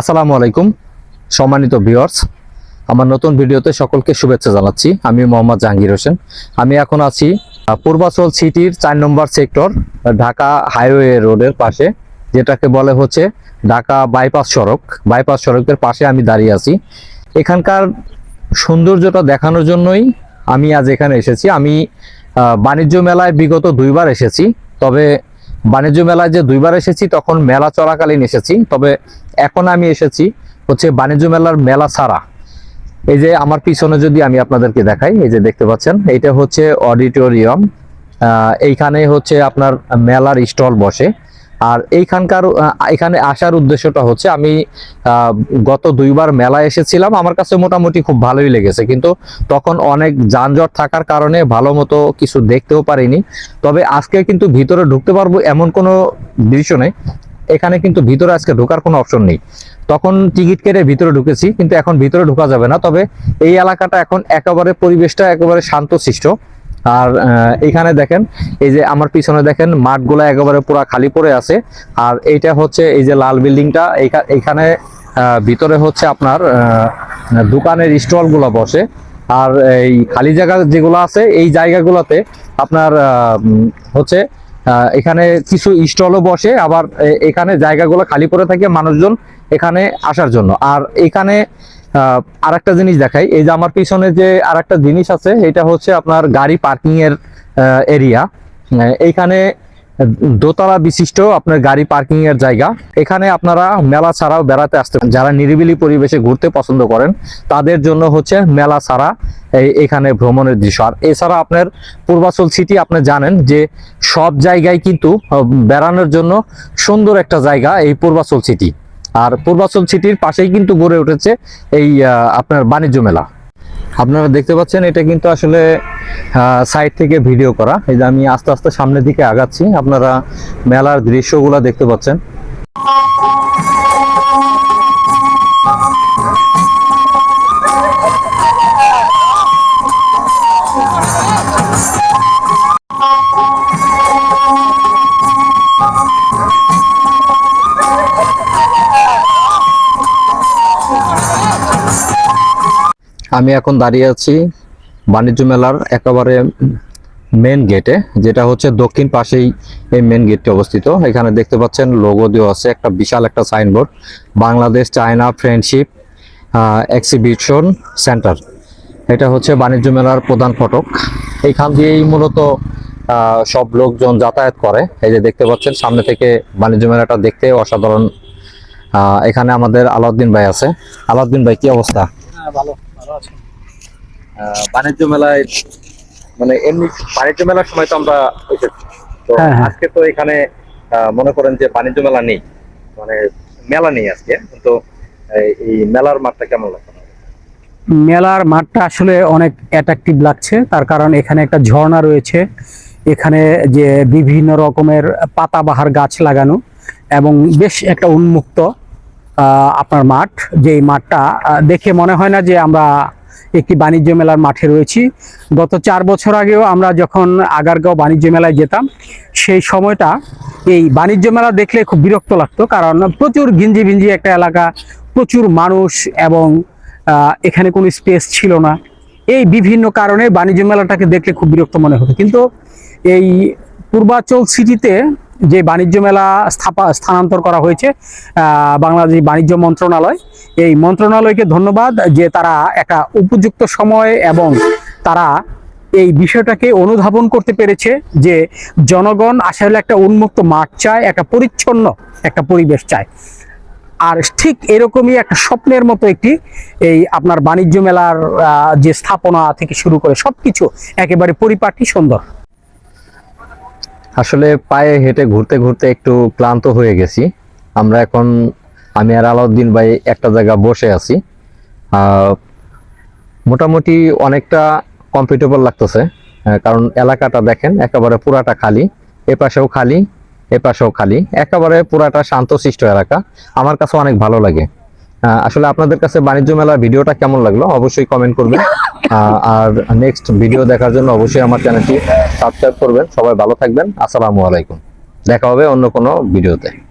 আসসালামু আলাইকুম, সম্মানিত ভিউয়ার্স। আমার নতুন ভিডিওতে সকলকে শুভেচ্ছা জানাচ্ছি। আমি মোহাম্মদ জাহাঙ্গীর হোসেন। আমি এখন আছি পূর্বাচল সিটির চার নম্বর সেক্টর, ঢাকা হাইওয়ে রোডের পাশে, যেটাকে বলে হচ্ছে ঢাকা বাইপাস সড়ক। বাইপাস সড়কের পাশে আমি দাঁড়িয়ে আছি। এখানকার সৌন্দর্যটা দেখানোর জন্যই আমি আজ এখানে এসেছি। আমি বাণিজ্য মেলায় বিগত দুইবার এসেছি। তবে বাণিজ্য মেলায় যে দুইবার এসেছি, তখন মেলা চলাকালীন এসেছি। তবে এখন আমি এসেছি হচ্ছে বাণিজ্য মেলার মেলা ছাড়া। এই যে আমার পিছনে যদি আমি আপনাদেরকে দেখাই, এই যে দেখতে পাচ্ছেন এটা হচ্ছে অডিটোরিয়াম। এইখানে হচ্ছে আপনার মেলার স্টল বসে। আর এইখানকার এখানে আসার উদ্দেশ্যটা হচ্ছে আমি গত দুইবার মেলা এসেছিলাম। আমার কাছে মোটামুটি খুব ভালোই লেগেছে। কিন্তু তখন অনেক যানজট থাকার কারণে ভালো মতো কিছু দেখতেও পারিনি। তবে আজকে কিন্তু ভিতরে ঢুকতে পারব এমন কোনো দৃশ্য নেই। এখানে কিন্তু ভিতরে আজকে ঢোকার কোনো অপশন নেই। তখন টিকিট কেটে ভিতরে ঢুকেছি, কিন্তু এখন ভিতরে ঢোকা যাবে না। তবে এই এলাকাটা এখন একেবারে পরিবেশটা একেবারে শান্তশিষ্ট। আর এখানে দেখেন এই যে আমার পিছনে দেখেন মাঠগুলো একেবারে পুরো খালি পড়ে আছে। আর এইটা হচ্ছে এই যে লাল বিল্ডিংটা এইখানে আহ, ভিতরে হচ্ছে আপনার দোকানের স্টলগুলো বসে। আর এই খালি জায়গা যেগুলো আছে এই জায়গাগুলোতে আপনার হচ্ছে এখানে কিছু স্টলও বসে। আবার এখানে জায়গাগুলো খালি পড়ে থাকে মানুষজন এখানে আসার জন্য। আর এখানে আর একটা জিনিস দেখাই। এই যে আমার পিছনে যে আর একটা জিনিস আছে, এটা হচ্ছে আপনার গাড়ি পার্কিং এর এরিয়া এইখানে দোতলা বিশিষ্ট আপনার গাড়ি পার্কিং এর জায়গা। এখানে আপনারা মেলা ছাড়াও বেড়াতে আসতে যারা নিরিবিলি পরিবেশে ঘুরতে পছন্দ করেন, তাদের জন্য হচ্ছে মেলা ছাড়া এখানে ভ্রমণের দৃশ্য। আর এছাড়া আপনার পূর্বাচল সিটি আপনি জানেন যে সব জায়গায় কিন্তু বেড়ানোর জন্য সুন্দর একটা জায়গা এই পূর্বাচল সিটি আর পূর্বাচল সিটির পাশেই কিন্তু গড়ে উঠেছে এই আপনার বাণিজ্য মেলা। আপনারা দেখতে পাচ্ছেন এটা কিন্তু আসলে সাইড থেকে ভিডিও করা। এই যে আমি আস্তে আস্তে সামনের দিকে আগাচ্ছি, আপনারা মেলার দৃশ্যগুলো দেখতে পাচ্ছেন। আমি এখন দাঁড়িয়ে আছি বাণিজ্য মেলার একেবারে মেন গেটে যেটা হচ্ছে দক্ষিণ পাশেই এই মেন গেটটি অবস্থিত। এখানে দেখতে পাচ্ছেন লোগো দেওয়া আছে, একটা বিশাল একটা signboard Bangladesh China friendship exhibition centre এটা হচ্ছে বাণিজ্য মেলার প্রধান ফটক। এইখান দিয়েই মূলত সব লোকজন যাতায়াত করে। এই যে দেখতে পাচ্ছেন, সামনে থেকে বাণিজ্য মেলাটা দেখতে অসাধারণ। এখানে আমাদের আলাউদ্দিন ভাই আছে। আলাউদ্দিন ভাই, কি অবস্থা? হ্যাঁ ভালো। বাণিজ্য মেলায় মানে এমনি বাণিজ্য মেলার সময় তো আমরা এসেছি। তো হ্যাঁ, হ্যাঁ। আজকে তো এখানে মনে করেন যে বাণিজ্য মেলা নেই মানে মেলা নেই আজকে কিন্তু এই- মেলার মাঠটা কেমন লাগছে? মেলার মাঠটা আসলে অনেক অ্যাট্রাকটিভ লাগছে তার কারণ এখানে একটা ঝর্ণা রয়েছে এখানে যে বিভিন্ন রকমের পাতাবাহার গাছ লাগানো এবং বেশ একটা উন্মুক্ত আপনার মাঠ যে মাঠটা দেখে মনে হয় না যে আমরা একটি বাণিজ্য মেলার মাঠে রয়েছি। গত চার বছর আগেও আমরা যখন আগারগাঁও বাণিজ্য মেলায় যেতাম, সেই সময়টা এই বাণিজ্য মেলা দেখলে খুব বিরক্ত লাগতো, কারণ প্রচুর গিঞ্জি ভিঞ্জি একটা এলাকা, প্রচুর মানুষ এবং এখানে কোনো স্পেস ছিল না। এই বিভিন্ন কারণে বাণিজ্য মেলাটাকে দেখলে খুব বিরক্ত মনে হতো। কিন্তু এই পূর্বাচল সিটিতে যে বাণিজ্য মেলা স্থাপা স্থানান্তর করা হয়েছে বাংলাদেশ বাণিজ্য মন্ত্রণালয়। এই মন্ত্রণালয়কে ধন্যবাদ যে তারা একটা উপযুক্ত সময় এবং তারা এই বিষয়টাকে অনুধাবন করতে পেরেছে যে জনগণ আসলে একটা উন্মুক্ত মাঠ চায়, একটা পরিচ্ছন্ন একটা পরিবেশ চায়। আর ঠিক এরকমই একটা স্বপ্নের মতো একটি এই আপনার বাণিজ্য মেলার যে স্থাপনা থেকে শুরু করে সবকিছু একেবারে পরিপাটি সুন্দর। আসলে পায়ে হেঁটে ঘুরতে ঘুরতে একটু ক্লান্ত হয়ে গেছি। আমরা এখন, আমি আর আলাউদ্দিন ভাই একটা জায়গা বসে আছি। মোটামুটি অনেকটা কমফর্টেবল লাগতেছে কারণ এলাকাটা দেখেন, একেবারে পুরাটা খালি এ পাশেও খালি এ পাশেও খালি, একেবারে পুরাটা শান্তশিষ্ট এলাকা। আমার কাছে অনেক ভালো লাগে। আসলে আপনাদের কাছে বাণিজ্য মেলার ভিডিওটা কেমন লাগল? অবশ্যই কমেন্ট করবেন। আহ, আর নেক্সট ভিডিও দেখার জন্য অবশ্যই আমার চ্যানেলটি সাবস্ক্রাইব করবেন। সবাই ভালো থাকবেন। আসসালামু আলাইকুম। দেখা হবে অন্য কোনো ভিডিওতে